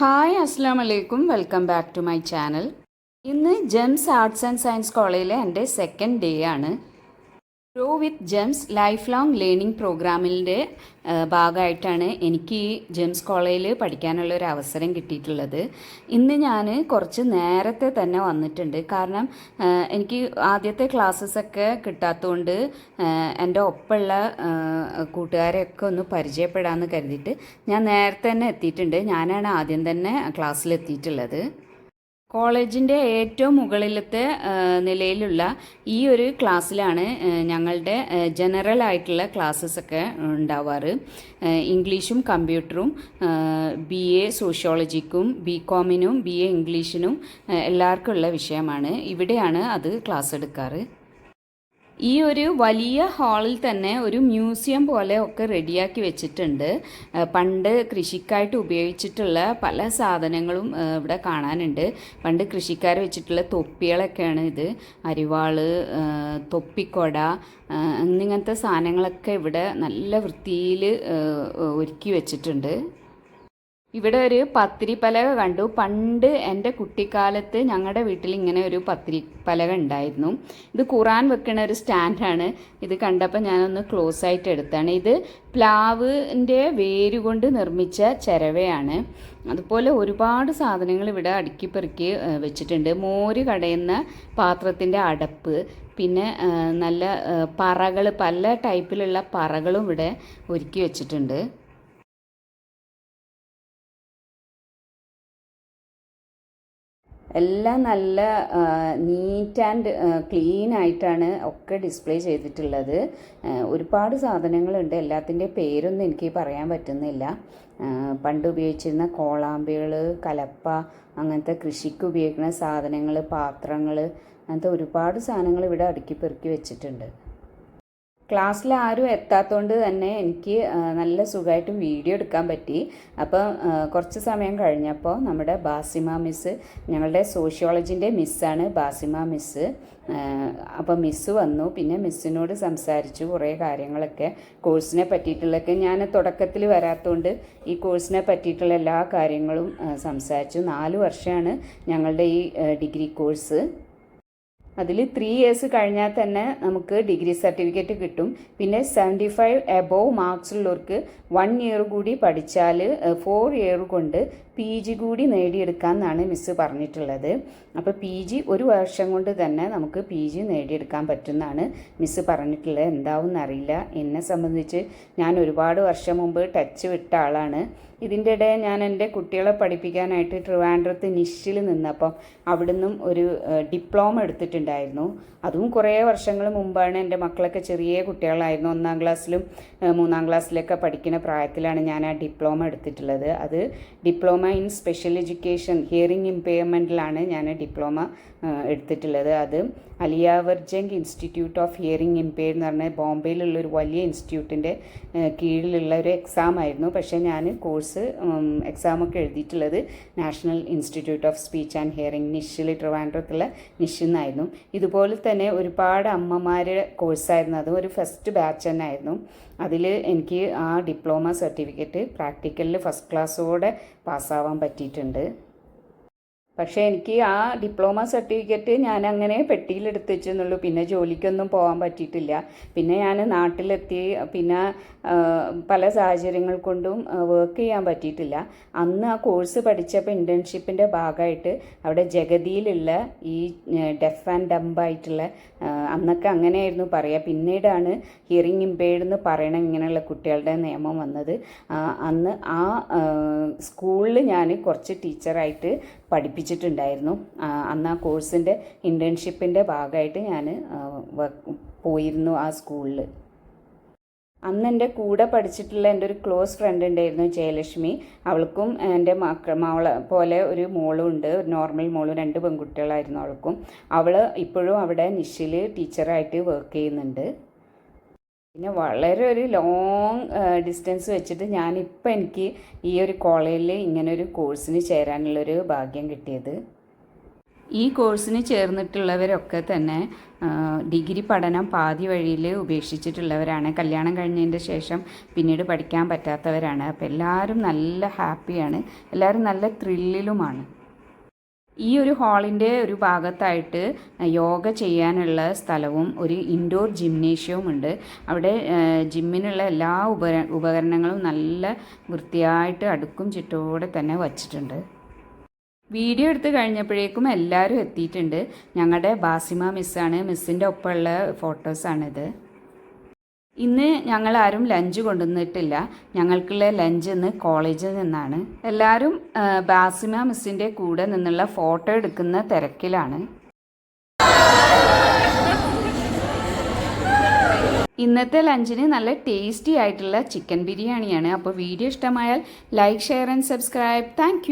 Hi അസ്സാം വലൈക്കും welcome back to my channel. ഇന്ന് ജെംസ് ആർട്സ് ആൻഡ് സയൻസ് കോളേജിലെ എന്റെ സെക്കൻഡ് ഡേ ആണ്. Grow with Gems life long learning പ്രോഗ്രാമിന്റെ ഭാഗമായിട്ടാണ് എനിക്ക് ഈ ജെംസ് കോളേജിൽ പഠിക്കാനുള്ള ഒരു അവസരം കിട്ടിയിട്ടുള്ളത്. ഇന്ന് ഞാൻ കുറച്ച് നേരത്തെ തന്നെ വന്നിട്ടുണ്ട്. കാരണം എനിക്ക് ആദ്യത്തെ ക്ലാസ്സസൊക്കെ കിട്ടാത്തതുകൊണ്ട് എന്റെ ഒപ്പമുള്ള കൂട്ടുകാരെയൊക്കെ ഒന്ന് പരിചയപ്പെടാമെന്ന് കരുതിയിട്ട് ഞാൻ നേരത്തെ തന്നെ എത്തിയിട്ടുണ്ട്. ഞാനാണ് ആദ്യം തന്നെ ക്ലാസ്സിലെത്തിയിട്ടുള്ളത് കോളേജിന്റെ ഏറ്റവും മുകളിലത്തെ നിലയിലുള്ള ഈ ഒരു ക്ലാസ്സിലാണ് ഞങ്ങളുടെ ജനറൽ ആയിട്ടുള്ള ക്ലാസ്സസ് ഒക്കെ ഉണ്ടാവാറ്. ഇംഗ്ലീഷും കമ്പ്യൂട്ടറും ബി എ സോഷ്യോളജിക്കും ബി കോമിനും ബി എ ഇംഗ്ലീഷിനും എല്ലാവർക്കും ഉള്ള വിഷയമാണ്. ഇവിടെയാണ് അത് ക്ലാസ് എടുക്കാറ്. ഈ ഒരു വലിയ ഹാളിൽ തന്നെ ഒരു മ്യൂസിയം പോലെ ഒക്കെ റെഡിയാക്കി വെച്ചിട്ടുണ്ട്. പണ്ട് കൃഷിക്കായിട്ട് ഉപയോഗിച്ചിട്ടുള്ള പല സാധനങ്ങളും ഇവിടെ കാണാനുണ്ട്. പണ്ട് കൃഷിക്കാർ വെച്ചിട്ടുള്ള തൊപ്പികളൊക്കെയാണ് ഇത്. അരിവാൾ തൊപ്പിക്കൊട എന്നിങ്ങനത്തെ സാധനങ്ങളൊക്കെ ഇവിടെ നല്ല വൃത്തിയിൽ ഒരുക്കി വെച്ചിട്ടുണ്ട്. ഇവിടെ ഒരു പത്തിരി പലക കണ്ടു. പണ്ട് എന്റെ കുട്ടിക്കാലത്ത് ഞങ്ങളുടെ വീട്ടിൽ ഇങ്ങനെ ഒരു പത്തിരി പലക ഉണ്ടായിരുന്നു. ഇത് ഖുറാൻ വെക്കുന്ന ഒരു സ്റ്റാൻഡാണ്. ഇത് കണ്ടപ്പോൾ ഞാനൊന്ന് ക്ലോസ് ആയിട്ട് എടുത്താണ്. ഇത് പ്ലാവിന്റെ വേര് കൊണ്ട് നിർമ്മിച്ച ചിരവയാണ്. അതുപോലെ ഒരുപാട് സാധനങ്ങൾ ഇവിടെ അടുക്കിപ്പെറുക്കി വെച്ചിട്ടുണ്ട്. മോര് കടയുന്ന പാത്രത്തിന്റെ അടപ്പ് പിന്നെ നല്ല പറകൾ പല ടൈപ്പിലുള്ള പറകളും ഇവിടെ ഒരുക്കി വെച്ചിട്ടുണ്ട്. എല്ലാം നല്ല നീറ്റ് ആൻഡ് ക്ലീൻ ആയിട്ടാണ് ഒക്കെ ഡിസ്പ്ലേ ചെയ്തിട്ടുള്ളത്. ഒരുപാട് സാധനങ്ങളുണ്ട്. എല്ലാത്തിന്റെ പേരൊന്നും എനിക്ക് പറയാൻ പറ്റുന്നില്ല. പണ്ട് ഉപയോഗിച്ചിരുന്ന കോളാമ്പികൾ കലപ്പ അങ്ങനത്തെ കൃഷിക്ക് ഉപയോഗിക്കുന്ന സാധനങ്ങൾ പാത്രങ്ങൾ അങ്ങനത്തെ ഒരുപാട് സാധനങ്ങൾ ഇവിടെ അടുക്കി പെറുക്കി വെച്ചിട്ടുണ്ട്. ക്ലാസ്സിൽ ആരും എത്താത്തതുകൊണ്ട് തന്നെ എനിക്ക് നല്ല സുഖമായിട്ട് വീഡിയോ എടുക്കാൻ പറ്റി. അപ്പോൾ കുറച്ച് സമയം കഴിഞ്ഞപ്പോൾ നമ്മുടെ ബാസിമ മിസ് ഞങ്ങളുടെ സോഷ്യോളജിന്റെ മിസ്സാണ് ബാസിമ മിസ് അപ്പോൾ മിസ്സ് വന്നു. പിന്നെ മിസ്സിനോട് സംസാരിച്ചു കുറേ കാര്യങ്ങളൊക്കെ. കോഴ്സിനെ പറ്റിയിട്ടുള്ളതൊക്കെ ഞാൻ തുടക്കത്തിൽ വരാത്തതുകൊണ്ട് ഈ കോഴ്സിനെ പറ്റിയിട്ടുള്ള എല്ലാ കാര്യങ്ങളും സംസാരിച്ചു. നാല് വർഷമാണ് ഞങ്ങളുടെ ഈ ഡിഗ്രി കോഴ്സ്. അതിൽ ത്രീ ഇയേഴ്സ് കഴിഞ്ഞാൽ തന്നെ നമുക്ക് ഡിഗ്രി സർട്ടിഫിക്കറ്റ് കിട്ടും. പിന്നെ സെവന്റി ഫൈവ് എബോവ് മാർക്സ് ഉള്ളവർക്ക് വൺ ഇയർ കൂടി പഠിച്ചാൽ ഫോർ ഇയർ കൊണ്ട് പി ജി കൂടി നേടിയെടുക്കാമെന്നാണ് മിസ്സ് പറഞ്ഞിട്ടുള്ളത്. അപ്പോൾ പി ജി ഒരു വർഷം കൊണ്ട് തന്നെ നമുക്ക് പി ജി നേടിയെടുക്കാൻ പറ്റുമെന്നാണ് മിസ്സ് പറഞ്ഞിട്ടുള്ളത്. എന്താവും എന്നറിയില്ല എന്നെ സംബന്ധിച്ച് ഞാൻ ഒരുപാട് വർഷം മുമ്പ് ടച്ച് വിട്ട ആളാണ്. ഇതിന്റെ ഇടയിൽ ഞാൻ എന്റെ കുട്ടികളെ പഠിപ്പിക്കാനായിട്ട് ട്രിവാൻഡ്രത്ത് നിഷിൽ നിന്നപ്പം അവിടുന്നും ഒരു ഡിപ്ലോമ എടുത്തിട്ടുണ്ടായിരുന്നു. അതും കുറേ വർഷങ്ങൾ മുമ്പാണ് എന്റെ മക്കളൊക്കെ ചെറിയ കുട്ടികളായിരുന്നു. ഒന്നാം ക്ലാസ്സിലും മൂന്നാം ക്ലാസ്സിലൊക്കെ പഠിക്കുന്ന പ്രായത്തിലാണ് ഞാൻ ആ ഡിപ്ലോമ എടുത്തിട്ടുള്ളത്. അത് diploma in special education hearing ഇമ്പയർമെന്റിലാണ് ഞാൻ ഡിപ്ലോമ എടുത്തിട്ടുള്ളത്. അത് Ali Yavar Jung institute of hearing impaired എന്ന് പറഞ്ഞ ബോംബെയിലുള്ള ഒരു വലിയ ഇൻസ്റ്റിറ്റ്യൂട്ടിന്റെ കീഴിലുള്ള ഒരു എക്സാം ആയിരുന്നു. പക്ഷേ ഞാൻ കോഴ്സ് എക്സാമൊക്കെ എഴുതിയിട്ടുള്ളത് National Institute of Speech and Hearing നിഷിൽ ട്രിവാൻഡ്രത്തുള്ള നിഷിന്നായിരുന്നു ഇതുപോലെ തന്നെ ഒരുപാട് അമ്മമാരുടെ കോഴ്സായിരുന്നു. അത് ഒരു ഫസ്റ്റ് ബാച്ച് തന്നെ ആയിരുന്നു. അതിൽ എനിക്ക് ആ ഡിപ്ലോമ സർട്ടിഫിക്കറ്റ് പ്രാക്ടിക്കലിൽ ഫസ്റ്റ് ക്ലാസ്സോടെ പാസ്സാവാൻ പറ്റിയിട്ടുണ്ട്. പക്ഷേ എനിക്ക് ആ ഡിപ്ലോമ സർട്ടിഫിക്കറ്റ് ഞാൻ അങ്ങനെ പെട്ടിയിലെടുത്ത് വെച്ചെന്നുള്ളൂ. പിന്നെ ജോലിക്കൊന്നും പോകാൻ പറ്റിയിട്ടില്ല. പിന്നെ ഞാൻ നാട്ടിലെത്തി പിന്നെ പല സാഹചര്യങ്ങൾ കൊണ്ടും വർക്ക് ചെയ്യാൻ പറ്റിയിട്ടില്ല. അന്ന് ആ കോഴ്സ് പഠിച്ചപ്പോൾ ഇന്റേൺഷിപ്പിന്റെ ഭാഗമായിട്ട് അവിടെ ജഗതിയിലുള്ള ഈ ഡെഫ് ആൻഡ് ഡംബായിട്ടുള്ള അന്നൊക്കെ അങ്ങനെയായിരുന്നു പറയുക പിന്നീടാണ് ഹിയറിംഗ് ഇമ്പേർഡ് എന്ന് പറയണ ഇങ്ങനെയുള്ള കുട്ടികളുടെ നിയമം വന്നത്. അന്ന് ആ സ്കൂളിൽ ഞാൻ കുറച്ച് ടീച്ചറായിട്ട് പഠിപ്പിച്ചിട്ടുണ്ടായിരുന്നു ആ, അന്ന് ആ കോഴ്സിന്റെ ഇന്റേൺഷിപ്പിന്റെ ഭാഗമായിട്ട് ഞാൻ പോയിരുന്നു ആ സ്കൂളിൽ അന്ന് എന്റെ കൂടെ പഠിച്ചിട്ടുള്ള എന്റെ ഒരു ക്ലോസ് ഫ്രണ്ട് ഉണ്ടായിരുന്നു ജയലക്ഷ്മി. അവൾക്കും എന്റെ മക്ക മകളെ പോലെ ഒരു മോളും ഉണ്ട്. നോർമൽ മോളും രണ്ട് പെൺകുട്ടികളായിരുന്നു അവൾക്കും. അവൾ ഇപ്പോഴും അവിടെ നിഷിൽ ടീച്ചറായിട്ട് വർക്ക് ചെയ്യുന്നുണ്ട്. പിന്നെ വളരെ ഒരു ലോങ് ഡിസ്റ്റൻസ് വെച്ചിട്ട് ഞാനിപ്പോൾ എനിക്ക് ഈ ഒരു കോളേജിൽ ഇങ്ങനെ ഒരു കോഴ്സിന് ചേരാനുള്ളൊരു ഭാഗ്യം കിട്ടിയത്. ഈ കോഴ്സിന് ചേർന്നിട്ടുള്ളവരൊക്കെ തന്നെ ഡിഗ്രി പഠനം പാതി വഴിയിൽ ഉപേക്ഷിച്ചിട്ടുള്ളവരാണ്. കല്യാണം കഴിഞ്ഞതിന്റെ ശേഷം പിന്നീട് പഠിക്കാൻ പറ്റാത്തവരാണ്. അപ്പോൾ എല്ലാവരും നല്ല ഹാപ്പിയാണ് എല്ലാവരും നല്ല ത്രില്ലിലുമാണ് ഈ ഒരു ഹാളിന്റെ ഒരു ഭാഗത്തായിട്ട് യോഗ ചെയ്യാനുള്ള സ്ഥലവും ഒരു ഇൻഡോർ ജിംനേഷ്യവും ഉണ്ട്. അവിടെ ജിമ്മിനുള്ള എല്ലാ ഉപര ഉപകരണങ്ങളും നല്ല വൃത്തിയായിട്ട് അടുക്കും ചിട്ടോടെ തന്നെ വച്ചിട്ടുണ്ട്. വീഡിയോ എടുത്ത് കഴിഞ്ഞപ്പോഴേക്കും എല്ലാവരും എത്തിയിട്ടുണ്ട്. ഞങ്ങളുടെ ബാസിമ മിസ്സാണ്. മിസ്സിന്റെ ഒപ്പമുള്ള ഫോട്ടോസാണിത്. ഇന്ന് ഞങ്ങൾ ആരും ലഞ്ച് കൊണ്ടുവന്നിട്ടില്ല. ഞങ്ങൾക്കുള്ള ലഞ്ച് ഇന്ന് കോളേജിൽ നിന്നാണ്. എല്ലാവരും ബാസിമ മിസ്സിന്റെ കൂടെ നിന്നുള്ള ഫോട്ടോ എടുക്കുന്ന തിരക്കിലാണ്. ഇന്നത്തെ ലഞ്ചിന് നല്ല ടേസ്റ്റി ആയിട്ടുള്ള ചിക്കൻ ബിരിയാണിയാണ്. അപ്പോൾ വീഡിയോ ഇഷ്ടമായാൽ like share and subscribe thank